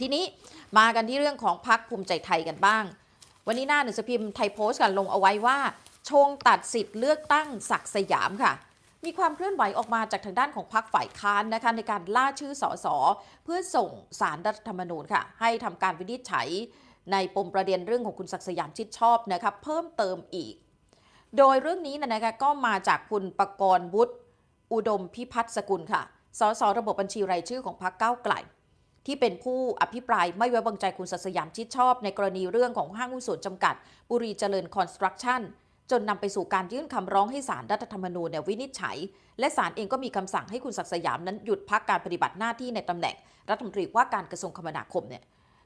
ทีนี้มากันที่เรื่องของพักภูมิใจไทยกันบ้าง วันนี้หน้าหนังสือพิมพ์ไทยโพสต์กันลงเอาไว้ว่า ชงตัดสิทธิ์เลือกตั้งศักสยามค่ะ มีความเคลื่อนไหวออกมาจากทางด้านของพรรคฝ่ายค้านนะคะในการล่าชื่อสสเพื่อส่งสารรัฐธรรมนูญค่ะ ให้ทำการวินิจฉัย ในปมประเด็นเรื่องของคุณศักสยามชิดชอบนะคะเพิ่มเติมอีก โดยเรื่องนี้นะนะคะก็มาจากคุณประกรณ์วุฒิอุดมพิพัฒน์สกุลค่ะสสระบบบัญชีรายชื่อของพรรคก้าวไกล ที่เป็นผู้อภิปรายไม่ไว้วางใจคุณศัสยามชิดชอบ ในกรณีเรื่องของห้างหุ้นส่วนจำกัด บุรีเจริญคอนสตรักชั่นจนนำไปสู่การยื่นคำร้องให้ศาลรัฐธรรมนูญวินิจฉัย และศาลเองก็มีคำสั่งให้คุณศักดิ์สยามนั้นหยุดพักการปฏิบัติหน้าที่ในตำแหน่ง รัฐมนตรีว่าการกระทรวงคมนาคมเนี่ย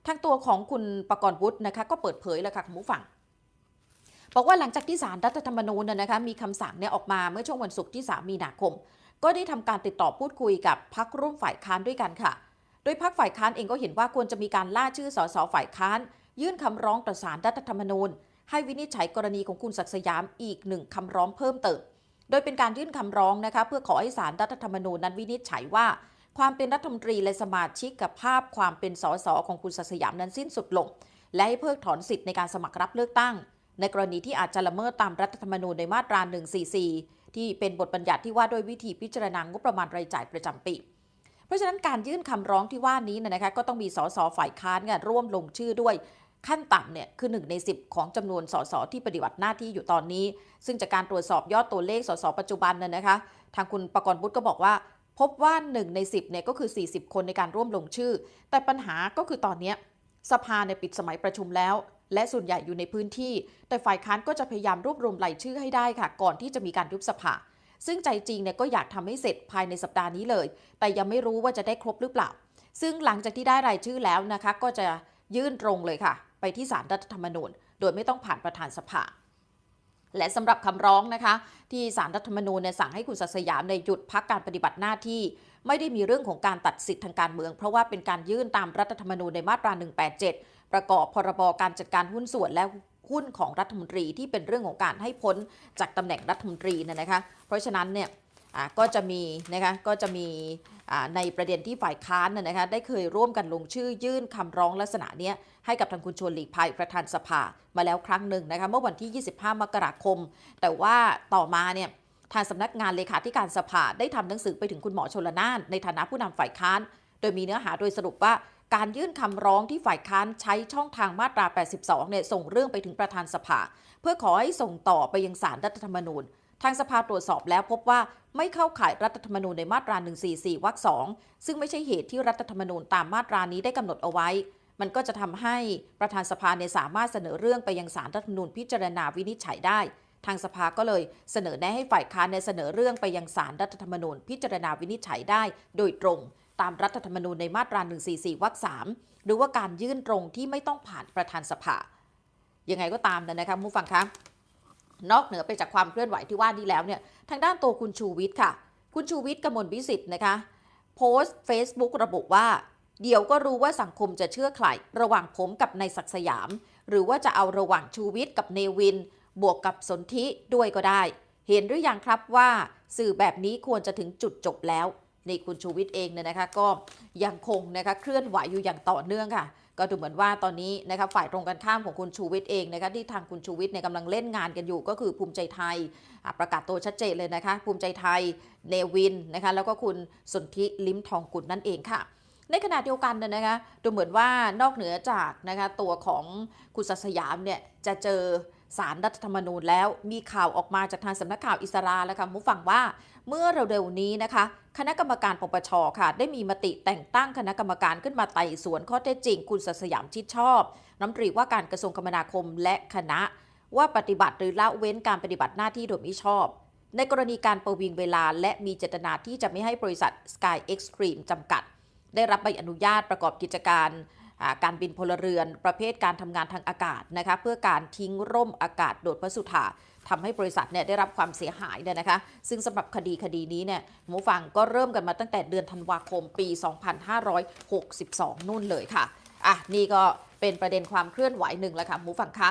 ทางตัวของคุณประกรณ์วุฒินะคะก็เปิดเผยเลยค่ะคุณผู้ฟังบอกว่าหลังจากที่ศาลรัฐธรรมนูญน่ะนะคะมีคำสั่งเนี่ยออกมาเมื่อช่วงวันศุกร์ที่ 3 มีนาคม ก็ได้ทำการติดต่อพูดคุยกับพักร่วมฝ่ายค้านด้วยกันค่ะ โดยพักฝ่ายค้านเองก็เห็นว่าควรจะมีการล่าชื่อสสฝ่ายค้าน ยื่นคำร้องต่อศาลรัฐธรรมนูญ ให้วินิจฉัยกรณีของคุณศักดิ์สยามอีกหนึ่งคำร้องเพิ่มเติม โดยเป็นการยื่นคำร้องนะคะเพื่อขอให้ศาลรัฐธรรมนูญนั้นวินิจฉัยว่า ความเป็นรัฐมนตรีและสมาชิกกับภาพความเป็นสสของคุณศักดิ์สยามนั้นสิ้นสุดลง และให้เพิกถอนสิทธิ์ในการสมัครรับเลือกตั้ง ในกรณีที่อาจจะละเมิดตามรัฐธรรมนูญในมาตรา 144 ที่เป็นบทบัญญัติที่ว่าด้วยวิธีพิจารณางบประมาณรายจ่ายประจำปี เพราะฉะนั้นการยื่นคำร้องที่ว่านี้นยนะคะก็ต้องมีสสฝ่ายค้านเนี่ยร่วมลงชื่อด้วยขั้นต่ำเนี่ยคือ 1 ใน 10 ของจำนวนสสที่ปฏิบัติหน้าที่อยู่ตอนนี้ ซึ่งจากการตรวจสอบยอดตัวเลขสสปัจจุบันน่ะนะคะ ทางคุณประกรณ์บุตรก็บอกว่า พบว่า 1 ใน 10เนี่ยก็คือ 40 คนในการร่วมลงชื่อ แต่ปัญหาก็คือตอนนี้สภาเนี่ยปิดสมัยประชุมแล้ว และส่วนใหญ่อยู่ในพื้นที่ แต่ฝ่ายค้านก็จะพยายามรวบรวมรายชื่อให้ได้ค่ะ ก่อนที่จะมีการยุบสภา ซึ่งใจจริงเนี่ยก็อยากทำให้เสร็จภายในสัปดาห์นี้เลย แต่ยังไม่รู้ว่าจะได้ครบหรือเปล่า ซึ่งหลังจากที่ได้รายชื่อแล้วนะคะ ก็จะยื่นตรงเลยค่ะ ไปที่ศาลรัฐธรรมนูญ โดยไม่ต้องผ่านประธานสภาและสำหรับคำร้องนะคะ ที่สารรัฐธรรมนูญเนี่ยสั่งให้คุณศักสยามในหยุดพักการปฏิบัติหน้าที่ ไม่ได้มีเรื่องของการตัดสิทธิทางการเมือง เพราะว่าเป็นการยื่นตามรัฐธรรมนูญในมาตรา 187 ประกอบพรบการจัดการหุ้นส่วนและ หุ้นของรัฐมนตรีที่เป็นเรื่องของการให้พ้นจากตำแหน่งรัฐมนตรีนยนะคะ เพราะฉะนั้นเนี่ยอ่าก็จะมีนะคะก็จะมีในประเด็นที่ฝ่ายค้านน่ะนะคะได้เคยร่วมกันลงชื่อยื่นคำร้องลักษณะเนี้ยให้กับทางคุณชวนหลีกภัยประธานสภามาแล้วครั้งหนึ่งนะคะเมื่อวันที่ 25 มกราคม แต่ว่าต่อมาเนี่ยทางสำนักงานเลขาธิการสภาได้ทำหนังสือไปถึงคุณหมอชลนานในฐานะผู้นำฝ่ายค้าน โดยมีเนื้อหาโดยสรุปว่า การยื่นคำร้องที่ฝ่ายค้านใช้ช่องทางมาตรา 82 เนี่ยส่งเรื่องไปถึงประธานสภา เพื่อขอให้ส่งต่อไปยังศาลรัฐธรรมนูญ ทางสภาตรวจสอบแล้วพบว่าไม่เข้าข่ายรัฐธรรมนูญในมาตรา 144 วรรค 2 ซึ่งไม่ใช่เหตุที่รัฐธรรมนูญตามมาตรานี้ได้กำหนดเอาไว้ มันก็จะทำให้ประธานสภาเนี่ยสามารถเสนอเรื่องไปยังศาลรัฐธรรมนูญพิจารณาวินิจฉัยได้ ทางสภาก็เลยเสนอแนะให้ฝ่ายค้านเนี่ยเสนอเรื่องไปยังศาลรัฐธรรมนูญพิจารณาวินิจฉัยได้ โดยตรง ตามรัฐธรรมนูญในมาตรา 144 วรรค 3 หรือว่าการยื่นตรงที่ไม่ต้องผ่านประธานสภา ยังไงก็ตามนะคะผู้ฟังคะนอกเหนือไปจากความเคลื่อนไหวที่ว่านี้แล้วเนี่ยทางด้านตัวคุณชูวิทย์ค่ะ คุณชูวิทย์กมลวิสิทธิ์นะคะโพสต์ Facebook ระบุว่า เดี๋ยวก็รู้ว่าสังคมจะเชื่อใครระหว่างผมกับนายศักสยาม หรือว่าจะเอาระหว่างชูวิทย์กับเนวิน บวกกับสนธิด้วยก็ได้ เห็นหรือยังครับว่า สื่อแบบนี้ควรจะถึงจุดจบแล้ว นี่คุณชูวิทย์เองเนี่ยนะคะก็ยังคงนะคะเคลื่อนไหวอยู่อย่างต่อเนื่องค่ะ ก็ดูเหมือนว่าตอนนี้นะคะฝ่ายตรงกันข้ามของคุณชูวิทย์เองนะคะที่ทางคุณชูวิทย์เนี่ยกำลังเล่นงานกันอยู่ก็คือภูมิใจไทยประกาศตัวชัดเจนเลยนะคะ ภูมิใจไทยเนวินนะคะแล้วก็คุณสนธิลิ้มทองกุลนั่นเองค่ะในขณะเดียวกันเนยนะคะดูเหมือนว่านอกเหนือจากนะคะตัวของคุณศัสยามเนี่ยจะเจอ สารรัฐธรรมนูญแล้วมีข่าวออกมาจากทางสำนักข่าวอิสราแล้วค่ะผู้ฟังว่าเมื่อเร็วๆนี้นะคะ คณะกรรมการปปชค่ะ ได้มีมติแต่งตั้งคณะกรรมการขึ้นมาไต่สวนข้อเท็จจริง คุณศักดิ์สยามชิดชอบน้ำตรีว่าการกระทรวงคมนาคมและคณะ ว่าปฏิบัติหรือละเว้นการปฏิบัติหน้าที่โดยมิชอบ ในกรณีการประวิงเวลา และมีเจตนาที่จะไม่ให้บริษัท Sky Extreme จำกัด ได้รับใบอนุญาตประกอบกิจการ การบินพลเรือน ประเภทการทำงานทางอากาศนะคะเพื่อการทิ้งร่มอากาศโดดพระสุธาทำให้บริษัทเนี่ยได้รับความเสียหายเนี่ยนะคะ ซึ่งสำหรับคดีคดีนี้เนี่ยหมูฟังก็เริ่มกันมาตั้งแต่เดือนธันวาคมปี 2562 นู่นเลยค่ะอะนี่ก็เป็นประเด็นความเคลื่อนไหวหนึ่งแล้วค่ะหมูฟังคะ